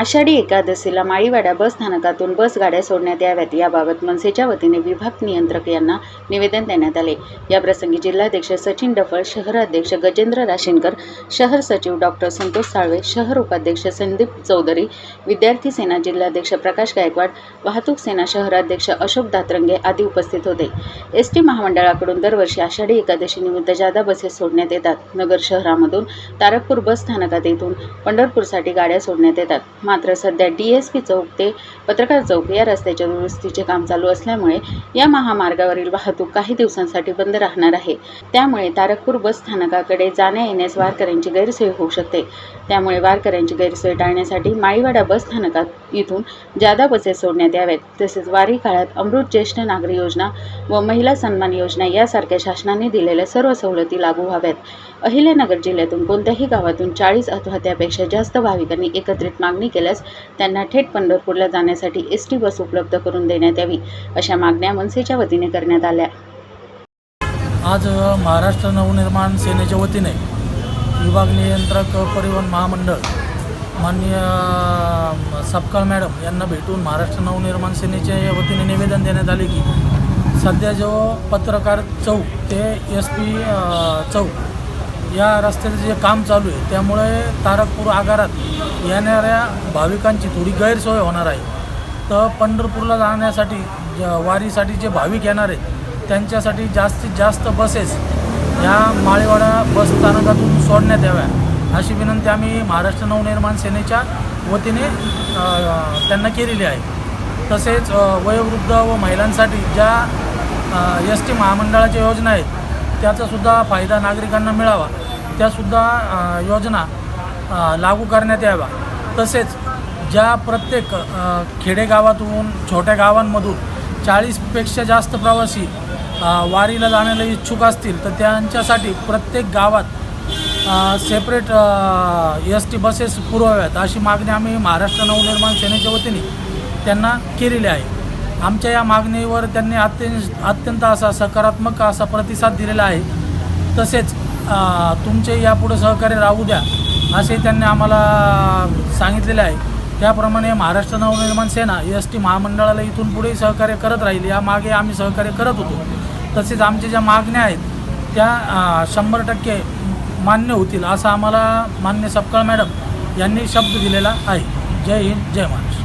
आषाढी एकादशीला माळीवाडा बस स्थानकातून बस गाड्या सोडण्यात याव्यात. याबाबत मनसेच्या वतीने विभाग नियंत्रक यांना निवेदन देण्यात आले. याप्रसंगी जिल्हाध्यक्ष सचिन डफळ शहराध्यक्ष गजेंद्र राशीनकर शहर सचिव डॉक्टर संतोष साळवे शहर उपाध्यक्ष संदीप चौधरी विद्यार्थी सेना जिल्हाध्यक्ष प्रकाश गायकवाड वाहतूक सेना शहराध्यक्ष अशोक दातरंगे आदी उपस्थित होते. एस टी महामंडळाकडून दरवर्षी आषाढी एकादशी निमित्त जादा बसेस सोडण्यात येतात. नगर शहरामधून तारकपूर बस स्थानकात येथून पंढरपूरसाठी गाड्या सोडण्यात येतात. मात्र सध्या डी एस पी चौक ते पत्रकार चौक या रस्त्याच्या दुरुस्तीचे काम चालू असल्यामुळे या महामार्गावरील वाहतूक काही दिवसांसाठी बंद राहणार आहे. त्यामुळे तारकपूर बस स्थानकाकडे जाण्या येण्यास वारकऱ्यांची गैरसोय होऊ शकते. त्यामुळे वारकऱ्यांची गैरसोय टाळण्यासाठी माळीवाडा बस स्थानकात इथून जादा बसेस सोडण्यात याव्यात तसेच वारी काळात अमृत ज्येष्ठ नागरी योजना व महिला सन्मान योजना यासारख्या शासनाने दिलेल्या सर्व सवलती लागू व्हाव्यात. अहिल्यानगर जिल्ह्यातून कोणत्याही गावातून चाळीस अथवा त्यापेक्षा जास्त भाविकांनी एकत्रित मागणी केल्यास त्यांना थेट पंढरपूरला जाण्यासाठी एस टी बस उपलब्ध करून देण्यात यावी अशा मागण्या मनसेच्या वतीने करण्यात आल्या. आज महाराष्ट्र नवनिर्माण सेनेच्या वतीने विभाग नियंत्रक परिवहन महामंडळ माननीय सपकाळ मॅडम यांना भेटून महाराष्ट्र नवनिर्माण सेनेच्या वतीने निवेदन देण्यात आले की सध्या जो पत्रकार चौक ते एस पी चौक या रस्त्याचं जे काम चालू आहे त्यामुळे तारकपूर आगारात येणाऱ्या भाविकांची थोडी गैरसोय होणार आहे. तर पंढरपूरला जाण्यासाठी ज- वारीसाठी जे भाविक येणार आहेत त्यांच्यासाठी जास्तीत जास्त बसेस ह्या माळेवाडा बस स्थानकातून सोडण्यात याव्या. अशी विनंती आम्ही महाराष्ट्र नवनिर्माण सेनेच्या वतीने त्यांना केलेली आहे. तसेच वयोवृद्ध व महिलांसाठी ज्या एस टी महामंडळाच्या योजना आहेत त्याचासुद्धा फायदा नागरिकांना मिळावा. त्यासुद्धा योजना लागू करण्यात याव्या. तसेच ज्या प्रत्येक खेडेगावातून छोट्या गावांमधून चाळीसपेक्षा जास्त प्रवासी वारीला जाण्याला इच्छुक असतील तर त्यांच्यासाठी प्रत्येक गावात सेपरेट एस टी बसेस पुरवाव्यात. अशी मागणी आम्ही महाराष्ट्र नवनिर्माण सेनेच्या वतीने त्यांना केलेली आहे. आमच्या या मागणीवर त्यांनी अत्यंत अत्यंत असा सकारात्मक असा प्रतिसाद दिलेला आहे. तसेच तुमचे यापुढे सहकार्य राहू द्या असे त्यांनी आम्हाला सांगितलेले आहे. त्याप्रमाणे महाराष्ट्र नवनिर्माण सेना एस टी महामंडळाला इथून पुढे सहकार्य करत राहील. या मागे आम्ही सहकार्य करत होतो. तसेच आमच्या ज्या मागण्या आहेत त्या शंभर टक्के मान्य होतील असं आम्हाला मान्य सपकाळ मॅडम यांनी शब्द दिलेला आहे. जय हिंद जय महाराष्ट्र.